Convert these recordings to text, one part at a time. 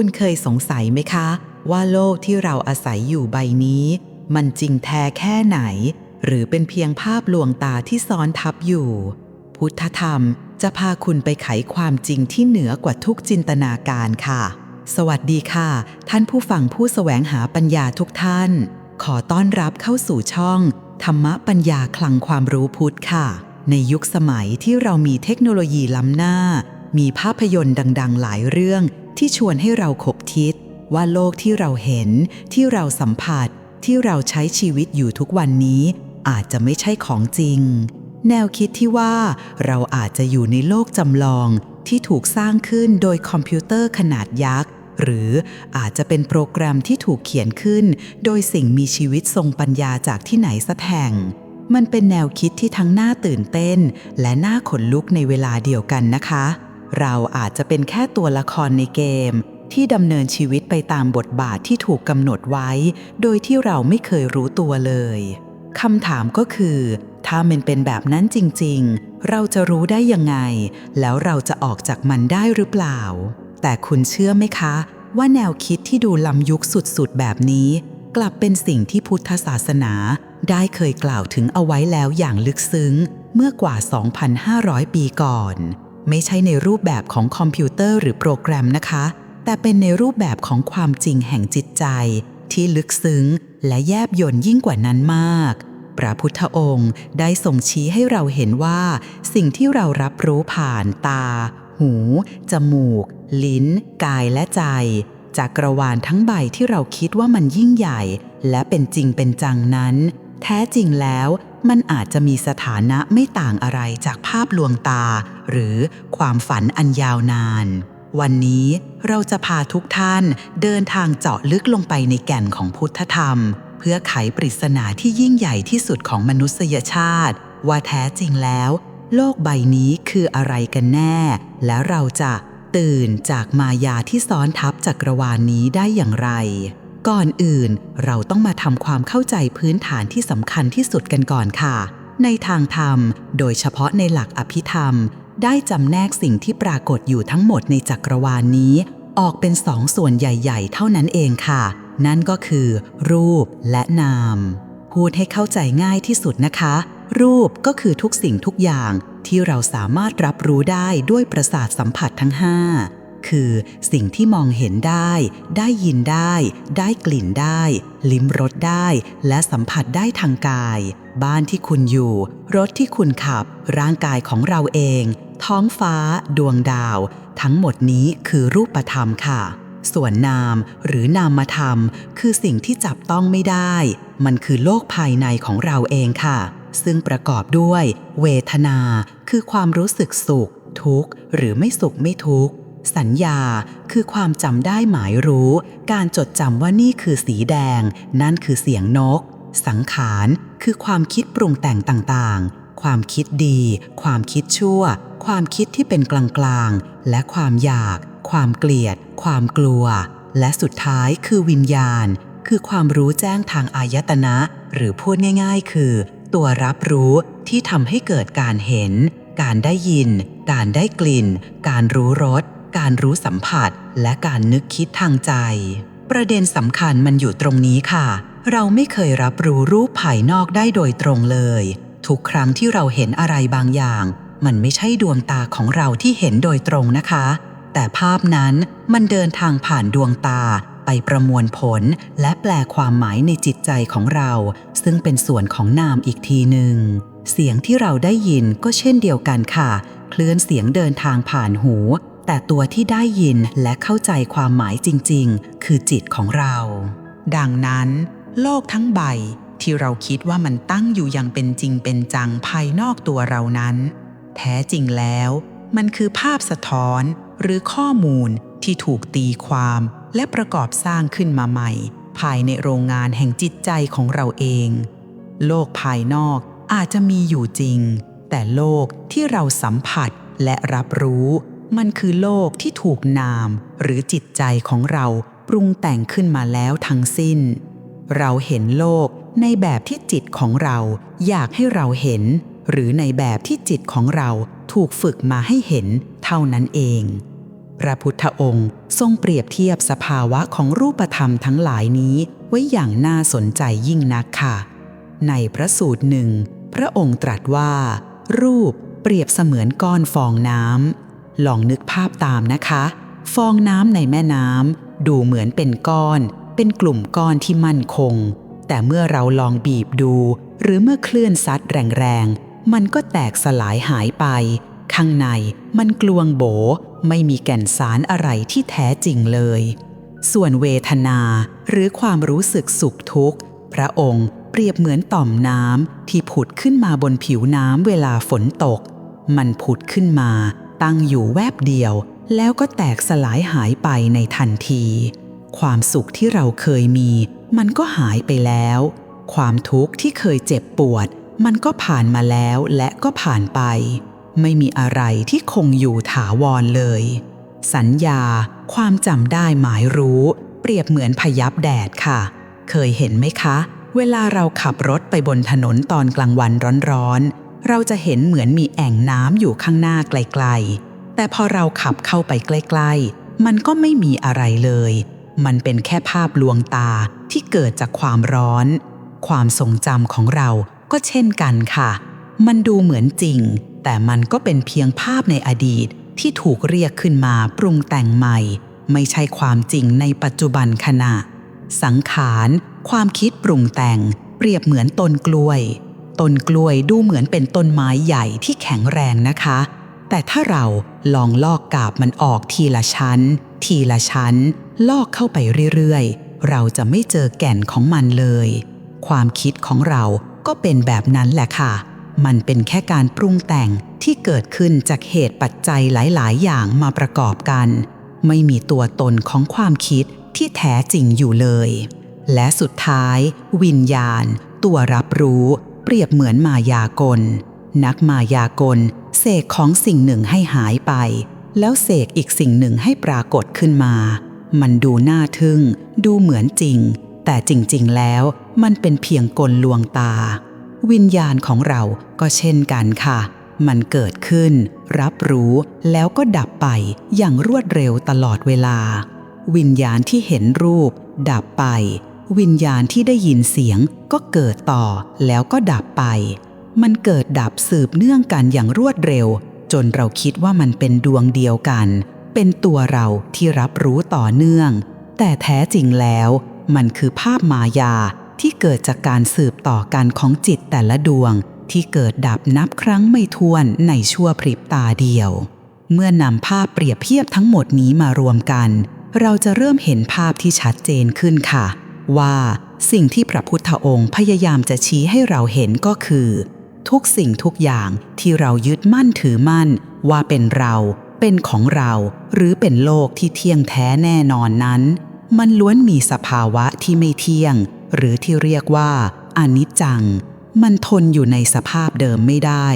คุณเคยสงสัยไหมคะ ว่าโลกที่เราอาศัยอยู่ใบนี้ มันจริงแท้แค่ไหน หรือเป็นเพียงภาพลวงตาที่ซ้อนทับอยู่ พุทธธรรมจะพาคุณไปไขความจริงที่เหนือกว่าทุกจินตนาการค่ะ สวัสดีค่ะ ท่านผู้ฟังผู้แสวงหาปัญญาทุกท่าน ขอต้อนรับเข้าสู่ช่อง ธรรมปัญญาคลังความรู้พุทธค่ะ ในยุคสมัยที่เรามีเทคโนโลยีล้ำหน้า มีภาพยนตร์ดัง ๆ หลายเรื่อง ที่ชวนให้เราขบคิด ว่าโลกที่เราเห็น ที่เราสัมผัส ที่เราใช้ชีวิตอยู่ทุกวันนี้ อาจจะไม่ใช่ของจริง แนวคิดที่ว่าเราอาจจะอยู่ในโลกจำลองที่ถูกสร้างขึ้นโดยคอมพิวเตอร์ขนาดยักษ์ หรืออาจจะเป็นโปรแกรมที่ถูกเขียนขึ้น โดยสิ่งมีชีวิตทรงปัญญาจากที่ไหนสักแห่ง มันเป็นแนวคิดที่ทั้งน่าตื่นเต้น และน่าขนลุกในเวลาเดียวกันนะคะ เราอาจจะเป็นแค่ตัวละครในเกม ที่ดำเนินชีวิตไปตามบทบาทที่ถูกกำหนดไว้ โดยที่เราไม่เคยรู้ตัวเลยคำถามก็คือ ถ้ามันเป็นแบบนั้นจริง ๆ เราจะรู้ได้ยังไง แล้วเราจะออกจากมันได้หรือเปล่า แต่คุณเชื่อไหมคะ ว่าแนวคิดที่ดูล้ำยุคสุดๆ แบบนี้ กลับเป็นสิ่งที่พุทธศาสนาได้เคยกล่าวถึงเอาไว้แล้วอย่างลึกซึ้ง เมื่อกว่า 2,500 ปีก่อน ไม่ใช่ในรูปแบบของคอมพิวเตอร์หรือโปรแกรมนะคะ แต่เป็นในรูปแบบของความจริงแห่งจิตใจ ที่ลึกซึ้งและแยบยลยิ่งกว่านั้นมาก พระพุทธองค์ได้ทรงชี้ให้เราเห็นว่า สิ่งที่เรารับรู้ผ่านตา หู จมูก ลิ้น กายและใจจากกระวาลทั้งใบที่เราคิดว่ามันยิ่งใหญ่ และเป็นจริงเป็นจังนั้น แท้จริงแล้ว มันอาจจะมีสถานะไม่ต่างอะไรจากภาพลวงตา หรือความฝันอันยาวนาน วันนี้เราจะพาทุกท่านเดินทางเจาะลึกลงไปในแก่นของพุทธธรรม เพื่อไขปริศนาที่ยิ่งใหญ่ที่สุดของมนุษยชาติ ว่าแท้จริงแล้ว โลกใบนี้คืออะไรกันแน่ และเราจะตื่นจากมายาที่ซ้อนทับจักรวาลนนี้ได้อย่างไร ก่อนอื่น เราต้องมาทำความเข้าใจพื้นฐานที่สำคัญที่สุดกันก่อนค่ะ ในทางธรรม โดยเฉพาะในหลักอภิธรรม ได้จำแนกสิ่งที่ปรากฏอยู่ทั้งหมดในจักรวาลนนี้ ออกเป็นสองส่วนใหญ่ ๆ เท่านั้นเองค่ะ นั่นก็คือ รูปและนาม พูดให้เข้าใจง่ายที่สุดนะคะ รูปก็คือทุกสิ่งทุกอย่างที่เราสามารถรับรู้ได้ด้วยประสาทสัมผัสทั้ง5 คือสิ่งที่มองเห็นได้ ได้ยินได้ ได้กลิ่นได้ ลิ้มรสได้ และสัมผัสได้ทางกาย บ้านที่คุณอยู่ รถที่คุณขับ ร่างกายของเราเอง ท้องฟ้า ดวงดาว ทั้งหมดนี้คือรูปธรรมค่ะ ส่วนนามหรือนามธรรม คือสิ่งที่จับต้องไม่ได้ มันคือโลกภายในของเราเองค่ะ ซึ่งประกอบด้วย เวทนา คือความรู้สึกสุข ทุกข์ หรือไม่สุขไม่ทุกข์ สัญญาคือความจำได้หมายรู้ การจดจำว่านี่คือสีแดง นั่นคือเสียงนก สังขารคือความคิดปรุงแต่งต่างๆ ความคิดดี ความคิดชั่ว ความคิดที่เป็นกลางๆ และความอยาก ความเกลียด ความกลัว และสุดท้ายคือวิญญาณ คือความรู้แจ้งทางอายตนะ หรือพูดง่าย ๆ คือ ตัวรับรู้ที่ทำให้เกิดการเห็น การได้ยิน การได้กลิ่น การรู้รส การรู้สัมผัสและการนึกคิดทางใจ ประเด็นสำคัญมันอยู่ตรงนี้ค่ะ เราไม่เคยรับรู้รูปภายนอกได้โดยตรงเลย ทุกครั้งที่เราเห็นอะไรบางอย่าง มันไม่ใช่ดวงตาของเราที่เห็นโดยตรงนะคะ แต่ภาพนั้นมันเดินทางผ่านดวงตาไปประมวลผลและแปลความหมายในจิตใจของเรา ซึ่งเป็นส่วนของนามอีกทีหนึ่ง เสียงที่เราได้ยินก็เช่นเดียวกันค่ะ เคลื่อนเสียงเดินทางผ่านหู แต่ตัวที่ได้ยินและเข้าใจความหมายจริง ๆ คือจิตของเรา ดังนั้น โลกทั้งใบที่เราคิดว่ามันตั้งอยู่อย่างเป็นจริงเป็นจังภายนอกตัวเรานั้น แท้จริงแล้ว มันคือภาพสะท้อนหรือข้อมูลที่ถูกตีความและประกอบสร้างขึ้นมาใหม่ ภายในโรงงานแห่งจิตใจของเราเอง โลกภายนอกอาจจะมีอยู่จริง แต่โลกที่เราสัมผัสและรับรู้ มันคือโลกที่ถูกนามหรือจิตใจของเราปรุงแต่งขึ้นมาแล้วทั้งสิ้น เราเห็นโลกในแบบที่จิตของเราอยากให้เราเห็น หรือในแบบที่จิตของเราถูกฝึกมาให้เห็นเท่านั้นเอง พระพุทธองค์ทรงเปรียบเทียบสภาวะของรูปธรรมทั้งหลายนี้ไว้อย่างน่าสนใจยิ่งนักค่ะ ในพระสูตรหนึ่ง พระองค์ตรัสว่า รูปเปรียบเสมือนก้อนฟองน้ำ ลองนึกภาพตามนะคะ ฟองน้ำในแม่น้ำดูเหมือนเป็นก้อน เป็นกลุ่มก้อนที่มั่นคง แต่เมื่อเราลองบีบดู หรือเมื่อเคลื่อนซัดแรงๆ มันก็แตกสลายหายไป ข้างในมันกลวงโบ ไม่มีแก่นสารอะไรที่แท้จริงเลย ส่วนเวทนาหรือความรู้สึกสุขทุกข์ พระองค์เปรียบเหมือนต่อมน้ำที่ผุดขึ้นมาบนผิวน้ำเวลาฝนตก มันผุดขึ้นมา ตั้งอยู่แวบเดียว แล้วก็แตกสลายหายไปในทันที ความสุขที่เราเคยมี มันก็หายไปแล้ว ความทุกข์ที่เคยเจ็บปวด มันก็ผ่านมาแล้วและก็ผ่านไป ไม่มีอะไรที่คงอยู่ถาวรเลย สัญญา ความจำได้หมายรู้ เปรียบเหมือนพยับแดดค่ะ เคยเห็นไหมคะ เวลาเราขับรถไปบนถนนตอนกลางวันร้อนๆ เราจะเห็นเหมือนมีแอ่งน้ำอยู่ข้างหน้าไกลๆ แต่พอเราขับเข้าไปใกล้ๆ มันก็ไม่มีอะไรเลย มันเป็นแค่ภาพลวงตาที่เกิดจากความร้อน ความทรงจำของเราก็เช่นกันค่ะ มันดูเหมือนจริง แต่มันก็เป็นเพียงภาพในอดีตที่ถูกเรียกขึ้นมาปรุงแต่งใหม่ ไม่ใช่ความจริงในปัจจุบันขณะ สังขาร ความคิดปรุงแต่ง เปรียบเหมือนต้นกล้วย ต้นกล้วยดูเหมือนเป็นต้นไม้ใหญ่ที่แข็งแรงนะคะ แต่ถ้าเราลองลอกกาบมันออกทีละชั้น ทีละชั้น ลอกเข้าไปเรื่อยๆ เราจะไม่เจอแก่นของมันเลย ความคิดของเราก็เป็นแบบนั้นแหละค่ะ มันเป็นแค่การปรุงแต่งที่เกิดขึ้นจากเหตุปัจจัยหลาย ๆ อย่างมาประกอบกัน ไม่มีตัวตนของความคิดที่แท้จริงอยู่เลย และสุดท้าย วิญญาณ ตัวรับรู้ เปรียบเหมือนมายากล นักมายากล เสกของสิ่งหนึ่งให้หายไป แล้วเสกอีกสิ่งหนึ่งให้ปรากฏขึ้นมา มันดูน่าทึ่ง ดูเหมือนจริง แต่จริงๆแล้วมันเป็นเพียงกลลวงตา วิญญาณของเราก็เช่นกันค่ะ มันเกิดขึ้น รับรู้แล้วก็ดับไปอย่างรวดเร็วตลอดเวลา วิญญาณที่เห็นรูป ดับไป วิญญาณที่ได้ยินเสียงก็เกิดต่อแล้วก็ดับไป มันเกิดดับสืบเนื่องกันอย่างรวดเร็ว จนเราคิดว่ามันเป็นดวงเดียวกัน เป็นตัวเราที่รับรู้ต่อเนื่อง แต่แท้จริงแล้ว มันคือภาพมายาที่เกิดจากการสืบต่อกันของจิตแต่ละดวง ที่เกิดดับนับครั้งไม่ถ้วนในชั่วพริบตาเดียว เมื่อนำภาพเปรียบเทียบทั้งหมดนี้มารวมกัน เราจะเริ่มเห็นภาพที่ชัดเจนขึ้นค่ะ ว่าสิ่งที่พระพุทธองค์พยายามจะชี้ให้เราเห็นก็คือ ทุกสิ่งทุกอย่างที่เรายึดมั่นถือมั่น ว่าเป็นเรา เป็นของเรา หรือเป็นโลกที่เที่ยงแท้แน่นอนนั้น มันล้วนมีสภาวะที่ไม่เที่ยง หรือที่เรียกว่าอนิจจัง มันทนอยู่ในสภาพเดิมไม่ได้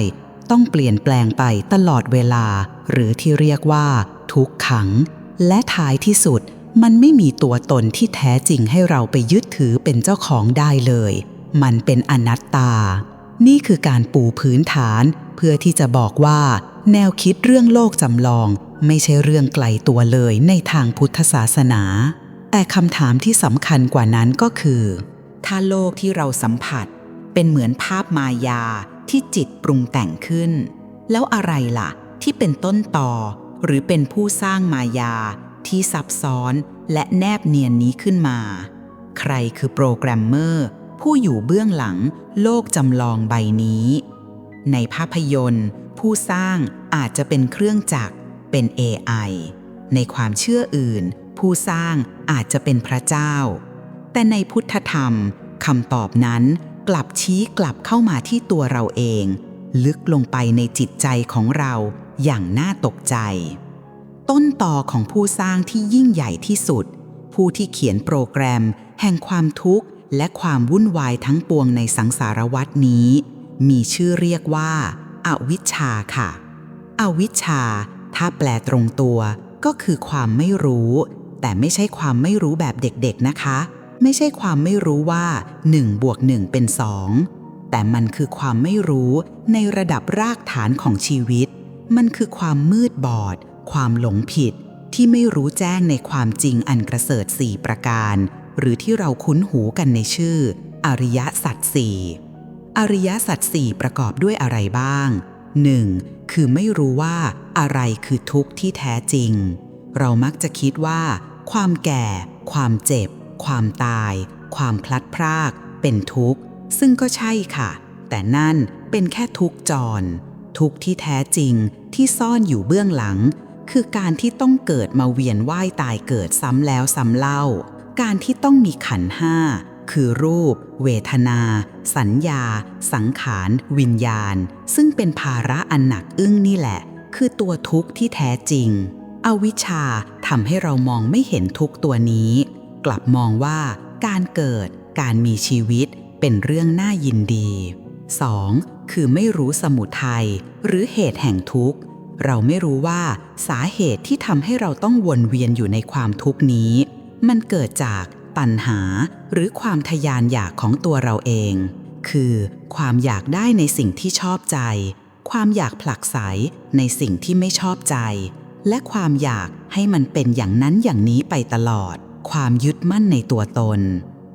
ต้องเปลี่ยนแปลงไปตลอดเวลา หรือที่เรียกว่า ทุกขัง และท้ายที่สุด มันไม่มีตัวตนที่แท้จริงให้เราไปยึดถือเป็นเจ้าของได้เลย มันเป็นอนัตตา นี่คือการปูพื้นฐานเพื่อที่จะบอกว่า แนวคิดเรื่องโลกจำลอง ไม่ใช่เรื่องไกลตัวเลยในทางพุทธศาสนา แต่คำถามที่สำคัญกว่านั้นก็คือ ถ้าโลกที่เราสัมผัส เป็นเหมือนภาพมายาที่จิตปรุงแต่งขึ้น แล้วอะไรล่ะ ที่เป็นต้นต่อ หรือเป็นผู้สร้างมายา ที่ซับซ้อนและแนบเนียนนี้ขึ้นมา ใครคือโปรแกรมเมอร์ ผู้อยู่เบื้องหลังโลกจำลองใบนี้ ในภาพยนตร์ ผู้สร้างอาจจะเป็นเครื่องจักรเป็น AI ในความเชื่ออื่น ผู้สร้างอาจจะเป็นพระเจ้า แต่ในพุทธธรรมคำตอบนั้นกลับชี้กลับเข้ามาที่ตัวเราเอง ลึกลงไปในจิตใจของเราอย่างน่าตกใจ ต้นต่อของผู้สร้างที่ยิ่งใหญ่ที่สุด ผู้ที่เขียนโปรแกรม แห่งความทุกข์ และความวุ่นวายทั้งปวงในสังสารวัตนี้ มีชื่อเรียกว่าอาวิชชาค่ะ อวิชชา ถ้าแปลตรงตัว ก็คือความไม่รู้ แต่ไม่ใช่ความไม่รู้แบบเด็กๆนะคะ ไม่ใช่ความไม่รู้ว่า1บวก1เป็น2แต่มันคือความไม่รู้ในระดับรากฐานของชีวิต มันคือความมืดบอด ความหลงผิดที่ไม่รู้แจ้งในความจริงอันกระเสริฐสี่ประการ หรือที่เราคุ้นหูกันในชื่อ อริยสัจสี่อริยสัจสี่ประกอบด้วยอะไรบ้าง 1. คือไม่รู้ว่าอะไรคือทุกข์ที่แท้จริง เรามักจะคิดว่า ความแก่ ความเจ็บ ความตาย ความพลัดพราก เป็นทุกข์ ซึ่งก็ใช่ค่ะ แต่นั่นเป็นแค่ทุกข์จร ทุกข์ที่แท้จริงที่ซ่อนอยู่เบื้องหลัง คือการที่ต้องเกิดมาเวียนว่ายตายเกิดซ้ำแล้วซ้ำเล่า การที่ต้องมีขันห้าคือรูป เวทนา สัญญา สังขาร วิญญาณ ซึ่งเป็นภาระอันหนักอึ้งนี่แหละ คือตัวทุกข์ที่แท้จริง อวิชชาทำให้เรามองไม่เห็นทุกข์ตัวนี้ กลับมองว่า การเกิด การมีชีวิต เป็นเรื่องน่ายินดี 2. คือไม่รู้สมุทัยหรือเหตุแห่งทุกข์ เราไม่รู้ว่าสาเหตุที่ทำให้เราต้องวนเวียนอยู่ในความทุกข์นี้ มันเกิดจากตัณหาหรือความทยานอยากของตัวเราเอง คือความอยากได้ในสิ่งที่ชอบใจ ความอยากผลักไสในสิ่งที่ไม่ชอบใจ และความอยากให้มันเป็นอย่างนั้นอย่างนี้ไปตลอด ความยึดมั่นในตัวตน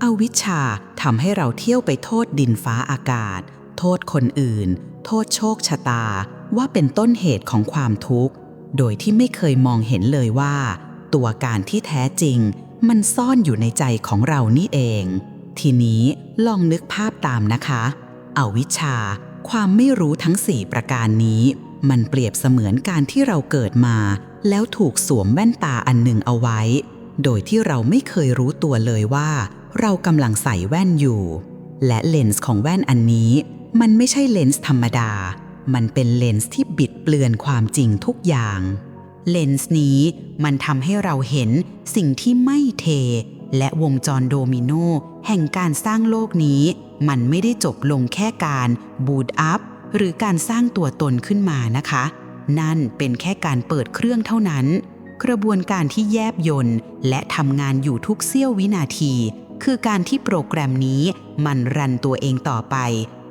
อวิชชาทำให้เราเที่ยวไปโทษดินฟ้าอากาศ โทษคนอื่น โทษโชคชะตา ว่าเป็นต้นเหตุของความทุกข์ โดยที่ไม่เคยมองเห็นเลยว่า ตัวการที่แท้จริง มันซ่อนอยู่ในใจของเรานี่เอง ทีนี้ลองนึกภาพตามนะคะอวิชชา ความไม่รู้ทั้งสี่ประการนี้ มันเปรียบเสมือนการที่เราเกิดมา แล้วถูกสวมแว่นตาอันหนึ่งเอาไว้ โดยที่เราไม่เคยรู้ตัวเลยว่า เรากำลังใส่แว่นอยู่ และเลนส์ของแว่นอันนี้ มันไม่ใช่เลนส์ธรรมดา มันเป็นเลนส์ที่บิดเปลือนความจริงทุกอย่าง เลนส์นี้มันทำให้เราเห็นสิ่งที่ไม่เท และวงจรโดมิโนแห่งการสร้างโลกนี้ มันไม่ได้จบลงแค่การบูตอัพหรือการสร้างตัวตนขึ้นมานะคะ นั่นเป็นแค่การเปิดเครื่องเท่านั้น กระบวนการที่แยบยนต์และทำงานอยู่ทุกเสี้ยววินาที คือการที่โปรแกรมนี้มันรันตัวเองต่อไป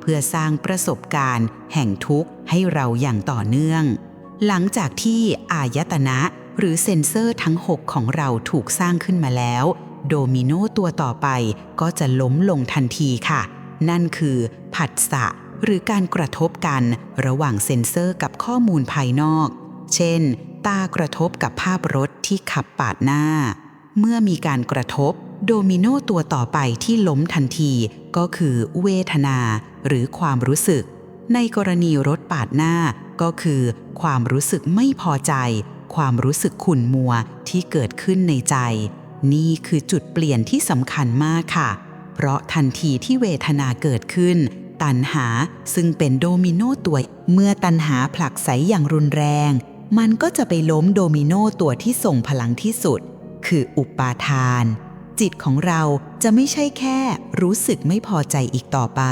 พื่อสร้างประสบการณ์ แห่งทุกข์ให้เราอย่างต่อเนื่อง หลังจากที่อายตนะหรือเซ็นเซอร์ทั้ง 6 ของเราถูกสร้างขึ้นมาแล้ว โดมิโนตัวต่อไปก็จะล้มลงทันทีค่ะ นั่นคือผัสสะหรือการกระทบกันระหว่างเซ็นเซอร์กับข้อมูลภายนอก เช่น ตากระทบกับภาพรถที่ขับปาดหน้า เมื่อมีการกระทบ โดมิโนตัวต่อไปที่ล้มทันทีก็คือเวทนาหรือความรู้สึก ในกรณีรถปาดหน้าก็คือ ความรู้สึกไม่พอใจ ความรู้สึกขุ่นมัวที่เกิดขึ้นในใจ นี่คือจุดเปลี่ยนที่สำคัญมากค่ะ เพราะทันทีที่เวทนาเกิดขึ้น ตัณหาซึ่งเป็นโดมิโนตัวเมื่อตัณหาผลักไสอย่างรุนแรง มันก็จะไปล้มโดมิโนตัวที่ส่งพลังที่สุด คืออุปาทาน จิตของเราจะไม่ใช่แค่รู้สึกไม่พอใจอีกต่อไป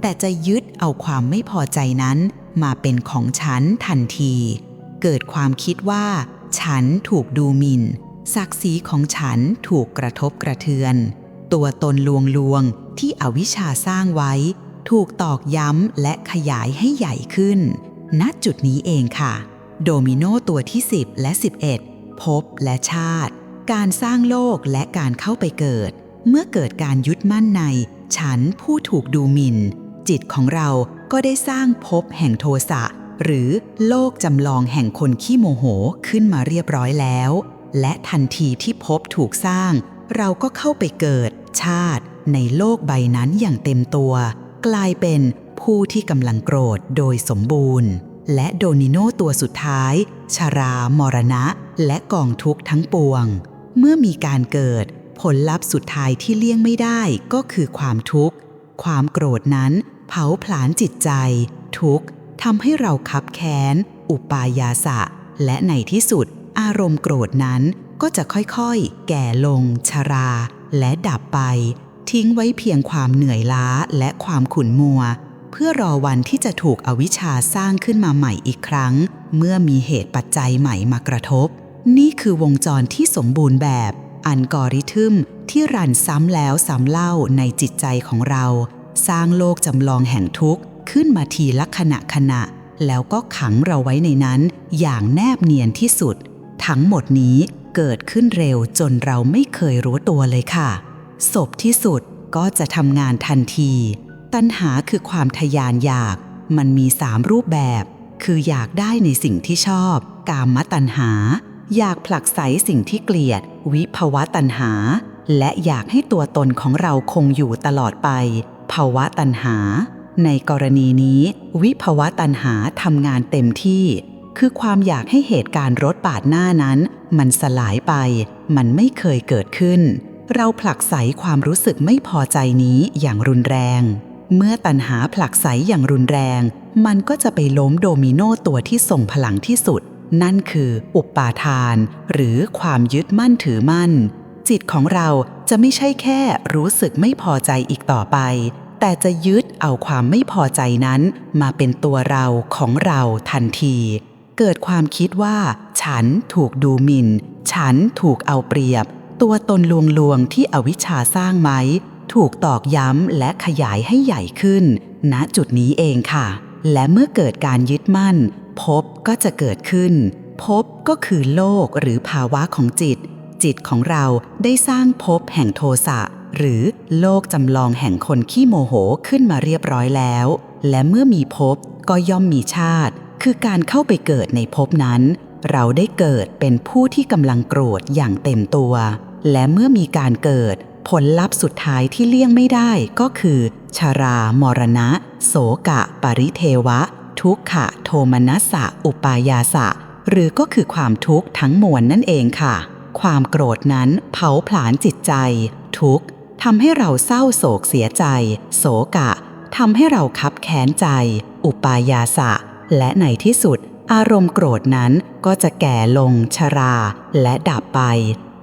แต่จะยึดเอาความไม่พอใจนั้นมาเป็นของฉันทันที เกิดความคิดว่า ฉันถูกดูหมิน่น ศักดิ์ศรีของฉันถูกกระทบกระเทือน ตัวตนลวงลวงๆที่อวิชชาสร้างไว้ ถูกตอกย้ำและขยายให้ใหญ่ขึ้น ณจุดนี้เองค่ะ โดมิโนตัวที่ 10 และ 11 พบและชาติ การสร้างโลกและการเข้าไปเกิด เมื่อเกิดการยึดมั่นใน ฉันผู้ถูกดูหมิน่น จิตของเราก็ได้สร้างภพแห่งโทสะ หรือโลกจำลองแห่งคนขี้โมโหขึ้นมาเรียบร้อยแล้ว และทันทีที่ภพถูกสร้าง เราก็เข้าไปเกิด ชาติ ในโลกใบนั้นอย่างเต็มตัว กลายเป็นผู้ที่กำลังโกรธโดยสมบูรณ์ และโดนิโนตัวสุดท้าย ชรามรณะ และกองทุกข์ทั้งปวง เมื่อมีการเกิด ผลลัพธ์สุดท้ายที่เลี่ยงไม่ได้ก็คือความทุกข์ ความโกรธนั้น เผาผลาญจิตใจ ทุกข์ทำให้เราคับแค้น อุปายาสะ และในที่สุด อารมณ์โกรธนั้นก็จะค่อยๆ แก่ลง ชรา และดับไป ทิ้งไว้เพียงความเหนื่อยล้าและความขุ่นมัว เพื่อรอวันที่จะถูกอวิชชาสร้างขึ้นมาใหม่อีกครั้ง เมื่อมีเหตุปัจจัยใหม่มากระทบ นี่คือวงจรที่สมบูรณ์แบบ อัลกอริทึมที่รันซ้ำแล้วซ้ำเล่าในจิตใจของเรา สร้างโลกจำลองแห่งทุกข์ ขึ้นมาทีละขณะขณะ แล้วก็ขังเราไว้ในนั้น อย่างแนบเนียนที่สุดททั้งหมดนี้เกิดขึ้นเร็วจนเราไม่เคยรู้ตัวเลยค่ะ ศพที่สุดก็จะทำงานทันที ตัณหาคือความทยานอยาก มันมีสามรูปแบบ คืออยากได้ในสิ่งที่ชอบ กามตัณหา อยากผลักไสสิ่งที่เกลียด วิภวะตัณหา และอยากให้ตัวตนของเราคงอยู่ตลอดไป ภาวะตัณหา ในกรณีนี้ วิภวะตัณหาทำงานเต็มที่ คือความอยากให้เหตุการณ์รถปาดหน้านั้น มันสลายไป มันไม่เคยเกิดขึ้น เราผลักไสความรู้สึกไม่พอใจนี้อย่างรุนแรง เมื่อตัณหาผลักไสอย่างรุนแรง มันก็จะไปล้มโดมิโนตัวที่ส่งพลังที่สุด นั่นคืออุปาทาน หรือความยึดมั่นถือมั่น จิตของเราจะไม่ใช่แค่รู้สึกไม่พอใจอีกต่อไป แต่จะยึดเอาความไม่พอใจนั้น มาเป็นตัวเราของเราทันที เกิดความคิดว่า ฉันถูกดูหมิน่น ฉันถูกเอาเปรียบ ตัวตนลวงลวงๆที่อวิชชาสร้างไหม ถูกตอกย้ำและขยายให้ใหญ่ขึ้น ณจุดนี้เองค่ะและเมื่อเกิดการยึดมั่น พบก็จะเกิดขึ้นพบก็คือโลกหรือภาวะของจิต จิตของเราได้สร้างภพแห่งโทสะหรือโลกจำลองแห่งคนขี้โมโหขึ้นมาเรียบร้อยแล้ว และเมื่อมีภพก็ย่อมมีชาติ คือการเข้าไปเกิดในภพนั้น เราได้เกิดเป็นผู้ที่กำลังโกรธอย่างเต็มตัว และเมื่อมีการเกิด ผลลัพธ์สุดท้ายที่เลี่ยงไม่ได้ก็คือชารา มรณะ โสกะ ปริเทวะ ทุกขะโทมนัสสะอุปายาสะ หรือก็คือความทุกข์ทั้งมวลนั่นเองค่ะ ความโกรธนั้นเผาผลาญจิตใจ ทุกข์ทำให้เราเศร้าโศกเสียใจ โศกะทำให้เราคับแค้นใจ อุปายาสะ และในที่สุด อารมณ์โกรธนั้นก็จะแก่ลงชรา และดับไป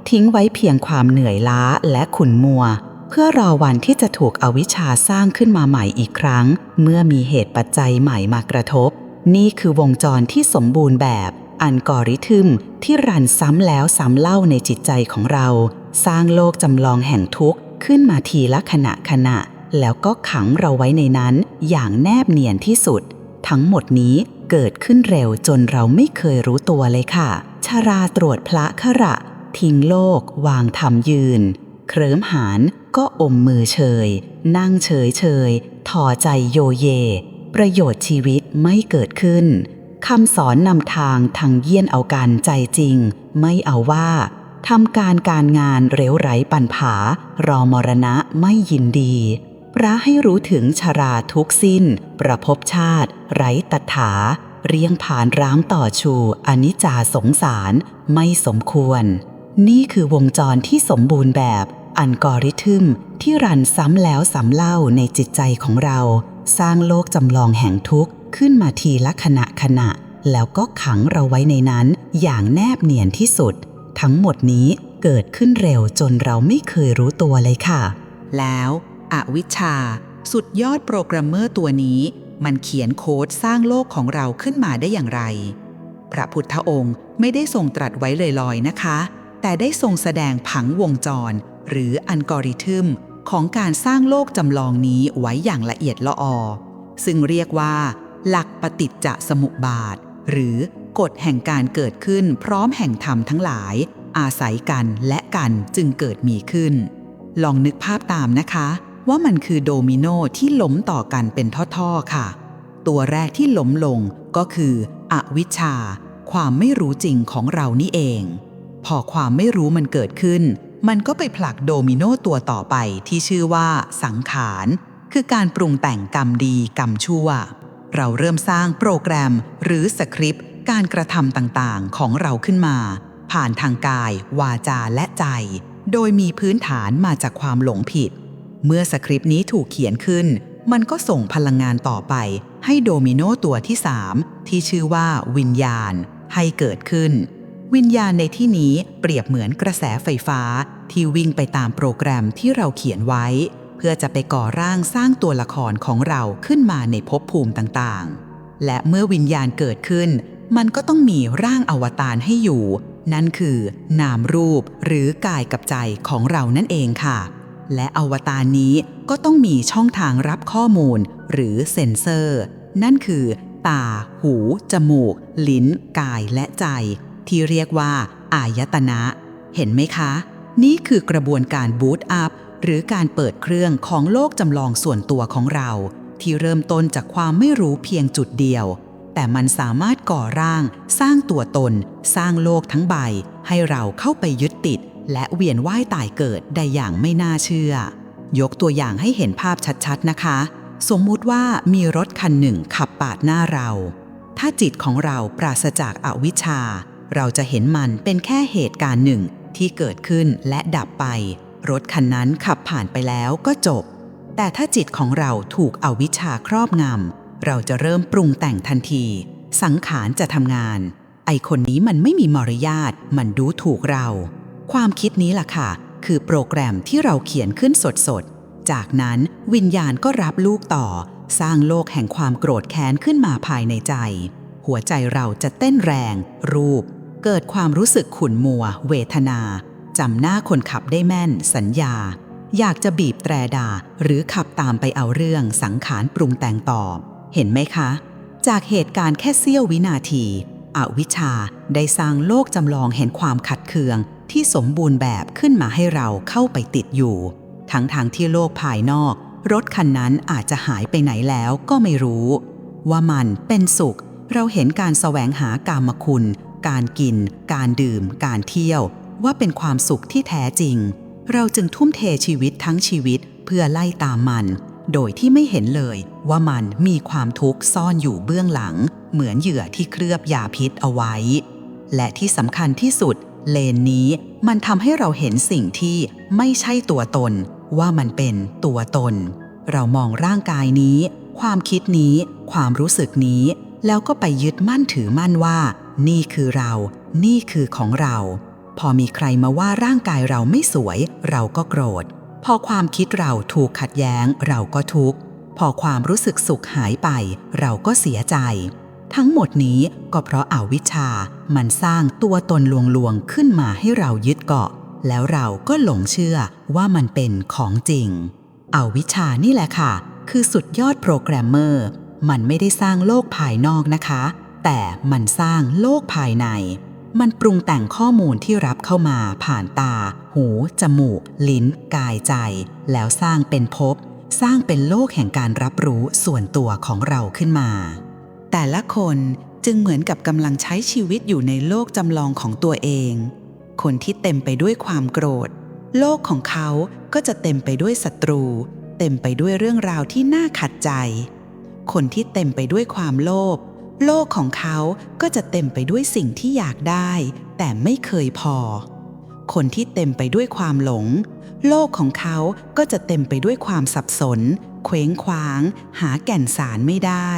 ทิ้งไว้เพียงความเหนื่อยล้าและขุ่นมัว เพื่อรอวันที่จะถูกอวิชชาสร้างขึ้นมาใหม่อีกครั้ง เมื่อมีเหตุปัจจัยใหม่มากระทบ นี่คือวงจรที่สมบูรณ์แบบ อัลกอริทึมที่รันซ้ำแล้วซ้ำเล่าในจิตใจของเรา สร้างโลกจำลองแห่งทุกข์ขึ้นมาทีละขณะขณะ แล้วก็ขังเราไว้ในนั้นอย่างแนบเนียนที่สุด ทั้งหมดนี้เกิดขึ้นเร็วจนเราไม่เคยรู้ตัวเลยค่ะ ชาราตรวจพระขระ ทิ้งโลก วางธรรมยืน เคลิ้มหาน ก็อมมือเฉย นั่งเฉยเฉยถอใจโยเย ประโยชน์ชีวิตไม่เกิดขึ้นคำสอนนำทางทางเยี่ยนเอาการใจจริง ไม่เอาว่าทำการการงานเร็วไร้ปันผา รอมรณะไม่ยินดี พระให้รู้ถึงชาราทุกสิ้น ประพบชาติ ไร้ตถา เรียงผ่านร้ามต่อชูอนิจจาสงสาร ไม่สมควร นี่คือวงจรที่สมบูรณ์แบบ อัลกอริทึมที่รันซ้ำแล้วซ้ำเล่าในจิตใจของเรา สร้างโลกจำลองแห่งทุกข์ขึ้นมาทีละขณะขณะ แล้วก็ขังเราไว้ในนั้นอย่างแนบเนียนที่สุด ทั้งหมดนี้เกิดขึ้นเร็วจนเราไม่เคยรู้ตัวเลยค่ะ แล้วอวิชชา สุดยอดโปรแกรมเมอร์ตัวนี้ มันเขียนโค้ดสร้างโลกของเราขึ้นมาได้อย่างไร พระพุทธองค์ไม่ได้ทรงตรัสไว้ลอยๆนะคะ แต่ได้ทรงแสดงผังวงจร หรืออัลกอริทึมของการสร้างโลกจำลองนี้ไว้อย่างละเอียดละออ ซึ่งเรียกว่า หลักปฏิจจสมุปบาท หรือกฎแห่งการเกิดขึ้นพร้อมแห่งธรรมทั้งหลาย อาศัยกันและกันจึงเกิดมีขึ้น ลองนึกภาพตามนะคะ ว่ามันคือโดมิโนที่ล้มต่อกันเป็นท่อๆค่ะ ตัวแรกที่ล้มลงก็คือ อวิชชา ความไม่รู้จริงของเรานี่เอง พอความไม่รู้มันเกิดขึ้น มันก็ไปผลักโดมิโนตัวต่อไปที่ชื่อว่าสังขาร คือการปรุงแต่งกรรมดีกรรมชั่ว เราเริ่มสร้างโปรแกรมหรือสคริปต์การกระทำต่างๆของเราขึ้นมา ผ่านทางกาย วาจาและใจ โดยมีพื้นฐานมาจากความหลงผิด เมื่อสคริปต์นี้ถูกเขียนขึ้น มันก็ส่งพลังงานต่อไป ให้โดมิโนตัวที่ 3 ที่ชื่อว่าวิญญาณ ให้เกิดขึ้น วิญญาณในที่นี้เปรียบเหมือนกระแสไฟฟ้า ที่วิ่งไปตามโปรแกรมที่เราเขียนไว้ เพื่อจะไปก่อร่างสร้างตัวละครของเราขึ้นมาในภพภูมิต่างๆ และเมื่อวิญญาณเกิดขึ้น มันก็ต้องมีร่างอวตารให้อยู่ นั่นคือนามรูปหรือกายกับใจของเรานั่นเองค่ะ และอวตารนี้ก็ต้องมีช่องทางรับข้อมูล หรือเซ็นเซอร์ นั่นคือ ตา หู จมูก ลิ้น กายและใจ ที่เรียกว่า อายตนะ เห็นไหมคะ นี่คือกระบวนการบูตอัพหรือการเปิดเครื่องของโลกจำลองส่วนตัวของเรา ที่เริ่มต้นจากความไม่รู้เพียงจุดเดียว แต่มันสามารถก่อร่าง สร้างตัวตน สร้างโลกทั้งใบ ให้เราเข้าไปยึดติด และเวียนว่ายตายเกิดได้อย่างไม่น่าเชื่อ ยกตัวอย่างให้เห็นภาพชัดๆนะคะ สมมุติว่ามีรถคันหนึ่งขับปาดหน้าเรา ถ้าจิตของเราปราศจากอาวิชชา เราจะเห็นมันเป็นแค่เหตุการณ์หนึ่งที่เกิดขึ้นและดับไป รถคันนั้นขับผ่านไปแล้วก็จบ แต่ถ้าจิตของเราถูกอวิชชาครอบงำเราจะเริ่มปรุงแต่งทันที สังขารจะทำงาน ไอคนนี้มันไม่มีมารยาทมันดูถูกเรา ความคิดนี้ล่ะค่ะ คือโปรแกรมที่เราเขียนขึ้นสดๆ จากนั้นวิญญาณก็รับลูกต่อ สร้างโลกแห่งความโกรธแค้นขึ้นมาภายในใจ หัวใจเราจะเต้นแรง รูป เกิดความรู้สึกขุ่นมัว เวทนาจำหน้าคนขับได้แม่น สัญญา อยากจะบีบแตรดา หรือขับตามไปเอาเรื่องสังขารปรุงแต่งต่อ เห็นไหมคะ จากเหตุการณ์แค่เสี้ยววินาที อวิชชาได้สร้างโลกจำลองแห่งความขัดเคือง ที่สมบูรณ์แบบขึ้นมาให้เราเข้าไปติดอยู่ ทั้งทางที่โลกภายนอก รถคันนั้นอาจจะหายไปไหนแล้วก็ไม่รู้ ว่ามันเป็นสุข เราเห็นการแสวงหากามคุณ การกิน การดื่ม การเที่ยว ว่าเป็นความสุขที่แท้จริง เราจึงทุ่มเทชีวิตทั้งชีวิตเพื่อไล่ตามมัน โดยที่ไม่เห็นเลยว่ามันมีความทุกข์ซ่อนอยู่เบื้องหลัง เหมือนเหยื่อที่เคลือบยาพิษเอาไว้ และที่สำคัญที่สุด เลนนี้มันทำให้เราเห็นสิ่งที่ไม่ใช่ตัวตน ว่ามันเป็นตัวตน เรามองร่างกายนี้ ความคิดนี้ ความรู้สึกนี้ แล้วก็ไปยึดมั่นถือมั่นว่า นี่คือเรา นี่คือของเรา พอมีใครมาว่าร่างกายเราไม่สวย เราก็โกรธ พอความคิดเราถูกขัดแย้ง เราก็ทุกข์ พอความรู้สึกสุขหายไป เราก็เสียใจ ทั้งหมดนี้ก็เพราะอาวิชชา มันสร้างตัวตนลวงๆขึ้นมาให้เรายึดเกาะ แล้วเราก็หลงเชื่อว่ามันเป็นของจริงอวิชชานี่แหละค่ะ คือสุดยอดโปรแกรมเมอร์ มันไม่ได้สร้างโลกภายนอกนะคะ แต่มันสร้างโลกภายใน มันปรุงแต่งข้อมูลที่รับเข้ามาผ่านตา หู จมูก ลิ้น กายใจ แล้วสร้างเป็นภพสร้างเป็นโลกแห่งการรับรู้ส่วนตัวของเราขึ้นมา แต่ละคนจึงเหมือนกับกำลังใช้ชีวิตอยู่ในโลกจำลองของตัวเอง คนที่เต็มไปด้วยความโกรธ โลกของเขาก็จะเต็มไปด้วยศัตรู เต็มไปด้วยเรื่องราวที่น่าขัดใจ คนที่เต็มไปด้วยความโลภโลกของเขาก็จะเต็มไปด้วยสิ่งที่อยากได้ แต่ไม่เคยพอ คนที่เต็มไปด้วยความหลง โลกของเขาก็จะเต็มไปด้วยความสับสน เคว้งคว้าง หาแก่นสารไม่ได้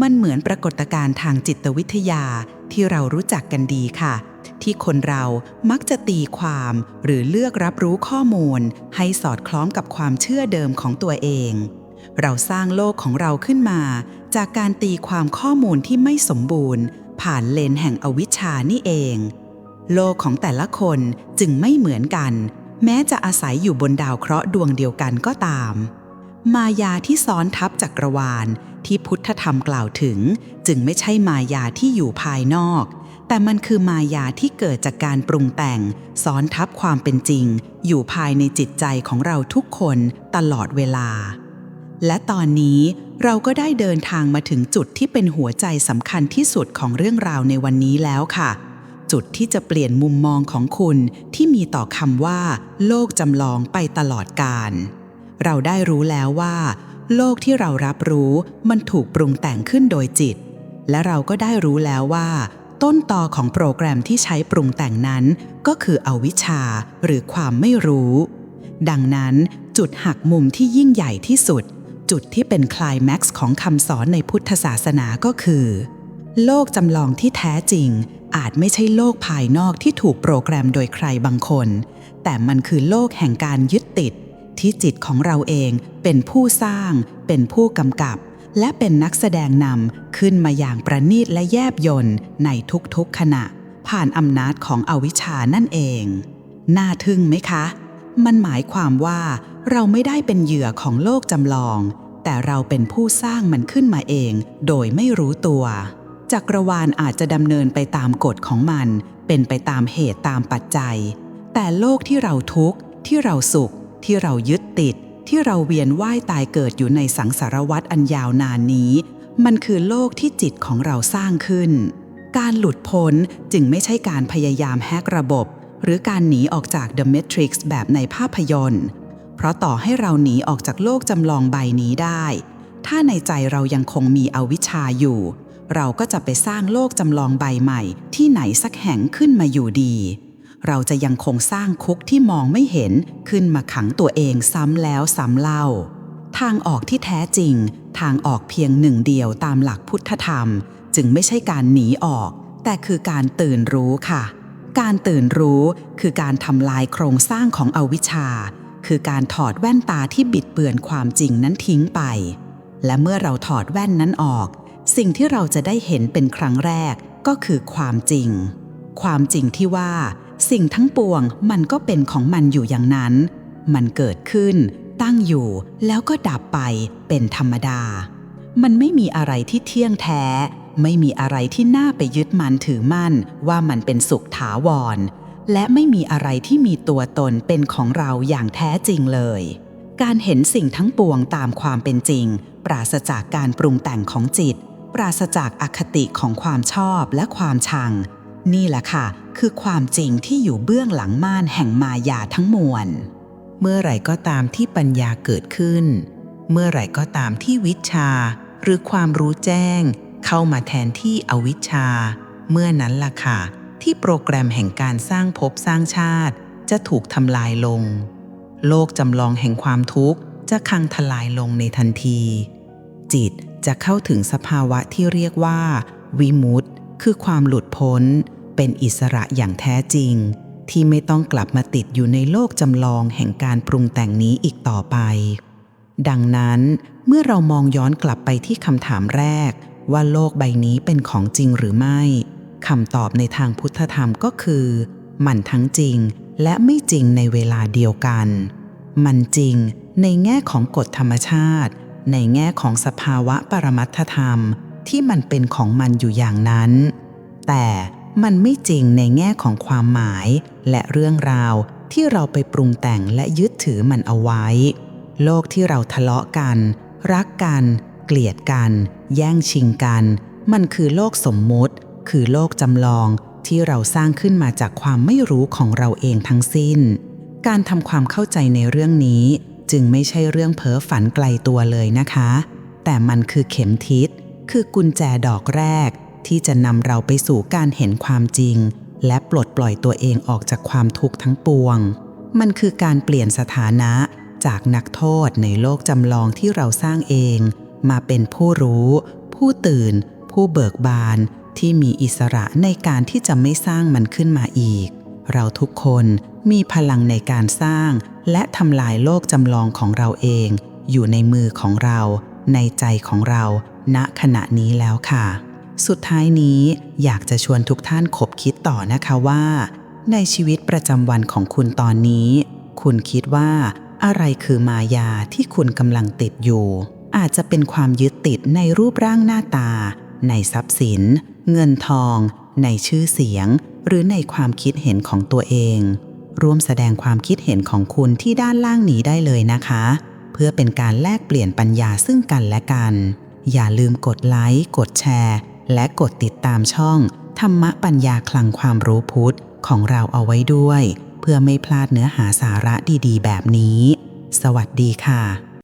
มันเหมือนปรากฏการณ์ทางจิตวิทยาที่เรารู้จักกันดีค่ะ ที่คนเรามักจะตีความหรือเลือกรับรู้ข้อมูล ให้สอดคล้องกับความเชื่อเดิมของตัวเอง เราสร้างโลกของเราขึ้นมา จากการตีความข้อมูลที่ไม่สมบูรณ์ ผ่านเลนแห่งอวิชชานี่เอง โลกของแต่ละคนจึงไม่เหมือนกัน แม้จะอาศัยอยู่บนดาวเคราะห์ดวงเดียวกันก็ตาม มายาที่ซ้อนทับจักรวาลที่พุทธธรรมกล่าวถึง จึงไม่ใช่มายาที่อยู่ภายนอก แต่มันคือมายาที่เกิดจากการปรุงแต่ง ซ้อนทับความเป็นจริง อยู่ภายในจิตใจของเราทุกคนตลอดเวลา และตอนนี้เราก็ได้เดินทางมาถึงจุดที่เป็นหัวใจสำคัญที่สุดของเรื่องราวในวันนี้แล้วค่ะ จุดที่จะเปลี่ยนมุมมองของคุณที่มีต่อคำว่า โลกจำลองไปตลอดกาลเราได้รู้แล้วว่า โลกที่เรารับรู้มันถูกปรุงแต่งขึ้นโดยจิต และเราก็ได้รู้แล้วว่า ต้นตอของโปรแกรมที่ใช้ปรุงแต่งนั้น ก็คืออวิชชาหรือความไม่รู้ ดังนั้นจุดหักมุมที่ยิ่งใหญ่ที่สุด จุดที่เป็นคลายแม็กซ์ของคำสอนในพุทธศาสนาก็คือ โลกจำลองที่แท้จริง อาจไม่ใช่โลกภายนอกที่ถูกโปรแกรมโดยใครบางคน แต่มันคือโลกแห่งการยึดติด ที่จิตของเราเองเป็นผู้สร้าง เป็นผู้กำกับ และเป็นนักแสดงนำขึ้นมาอย่างประณีตและแยบยนต์ในทุกๆขณะ ผ่านอำนาจของอวิชชานั่นเอง น่าทึ่งไหมคะ มันหมายความว่าเราไม่ได้เป็นเหยื่อของโลกจำลอง แต่เราเป็นผู้สร้างมันขึ้นมาเองโดยไม่รู้ตัวจักรวาลอาจจะดำเนินไปตามกฎของมัน เป็นไปตามเหตุตามปัจจัย แต่โลกที่เราทุกข์ ที่เราสุข ที่เรายึดติด ที่เราเวียนว่ายตายเกิดอยู่ในสังสารวัฏอันยาวนานนี้ มันคือโลกที่จิตของเราสร้างขึ้น การหลุดพ้นจึงไม่ใช่การพยายามแฮกระบบ หรือการหนีออกจาก The Matrix แบบในภาพยนตร์ เพราะต่อให้เราหนีออกจากโลกจำลองใบนี้ได้ ถ้าในใจเรายังคงมีอวิชชาอยู่ เราก็จะไปสร้างโลกจำลองใบใหม่ ที่ไหนสักแห่งขึ้นมาอยู่ดี เราจะยังคงสร้างคุกที่มองไม่เห็นขึ้นมาขังตัวเองซ้ำแล้วซ้ำเล่า ทางออกที่แท้จริง ทางออกเพียงหนึ่งเดียวตามหลักพุทธธรรม จึงไม่ใช่การหนีออก แต่คือการตื่นรู้ค่ะการตื่นรู้คือการทำลายโครงสร้างของอวิชชา คือการถอดแว่นตาที่บิดเบือนความจริงนั้นทิ้งไป และเมื่อเราถอดแว่นนั้นออก สิ่งที่เราจะได้เห็นเป็นครั้งแรกก็คือความจริง ความจริงที่ว่า สิ่งทั้งปวงมันก็เป็นของมันอยู่อย่างนั้น มันเกิดขึ้น ตั้งอยู่แล้วก็ดับไปเป็นธรรมดา มันไม่มีอะไรที่เที่ยงแท้ ไม่มีอะไรที่น่าไปยึดมันถือมั่นว่ามันเป็นสุขถาวร และไม่มีอะไรที่มีตัวตนเป็นของเราอย่างแท้จริงเลย การเห็นสิ่งทั้งปวงตามความเป็นจริง ปราศจากการปรุงแต่งของจิต ปราศจากอคติของความชอบและความชัง นี่แหละค่ะ คือความจริงที่อยู่เบื้องหลังม่านแห่งมายาทั้งมวล เมื่อไหร่ก็ตามที่ปัญญาเกิดขึ้น เมื่อไหร่ก็ตามที่วิชา หรือความรู้แจ้ง เข้ามาแทนที่อวิชชา เมื่อนั้นล่ะค่ะ ที่โปรแกรมแห่งการสร้างภพสร้างชาติ จะถูกทำลายลง โลกจำลองแห่งความทุกข์จะคังทลายลงในทันที จิตจะเข้าถึงสภาวะที่เรียกว่า วิมุตติคือความหลุดพ้น เป็นอิสระอย่างแท้จริง ที่ไม่ต้องกลับมาติดอยู่ในโลกจำลองแห่งการปรุงแต่งนี้อีกต่อไป ดังนั้นเมื่อเรามองย้อนกลับไปที่คำถามแรก ว่าโลกใบนี้เป็นของจริงหรือไม่ คำตอบในทางพุทธธรรมก็คือ มันทั้งจริงและไม่จริงในเวลาเดียวกัน มันจริงในแง่ของกฎธรรมชาติ ในแง่ของสภาวะปรมัตถธรรมที่มันเป็นของมันอยู่อย่างนั้น แต่มันไม่จริงในแง่ของความหมาย และเรื่องราวที่เราไปปรุงแต่งและยึดถือมันเอาไว้ โลกที่เราทะเลาะกัน รักกัน เกลียดกัน แย่งชิงกัน มันคือโลกสมมุติ คือโลกจำลองที่เราสร้างขึ้นมาจากความไม่รู้ของเราเองทั้งสิ้น การทำความเข้าใจในเรื่องนี้ จึงไม่ใช่เรื่องเพ้อฝันไกลตัวเลยนะคะ แต่มันคือเข็มทิศ คือกุญแจดอกแรก ที่จะนำเราไปสู่การเห็นความจริง และปลดปล่อยตัวเองออกจากความทุกข์ทั้งปวง มันคือการเปลี่ยนสถานะจากนักโทษในโลกจำลองที่เราสร้างเอง มาเป็นผู้รู้ ผู้ตื่น ผู้เบิกบาน ที่มีอิสระในการที่จะไม่สร้างมันขึ้นมาอีก เราทุกคนมีพลังในการสร้าง และทำลายโลกจำลองของเราเอง อยู่ในมือของเรา ในใจของเรา ณขณะนี้แล้วค่ะ สุดท้ายนี้อยากจะชวนทุกท่านคบคิดต่อนะคะว่า ในชีวิตประจำวันของคุณตอนนี้ คุณคิดว่าอะไรคือมายาที่คุณกำลังติดอยู่ อาจจะเป็นความยึดติดในรูปร่างหน้าตา ในทรัพย์สิน เงินทอง ในชื่อเสียง หรือในความคิดเห็นของตัวเอง ร่วมแสดงความคิดเห็นของคุณที่ด้านล่างนี้ได้เลยนะคะ เพื่อเป็นการแลกเปลี่ยนปัญญาซึ่งกันและกัน อย่าลืมกดไลค์กดแชร์ และกดติดตามช่อง ธรรมะปัญญาคลังความรู้พุทธของเราเอาไว้ด้วย เพื่อไม่พลาดเนื้อหาสาระดีๆ แบบนี้ สวัสดีค่ะ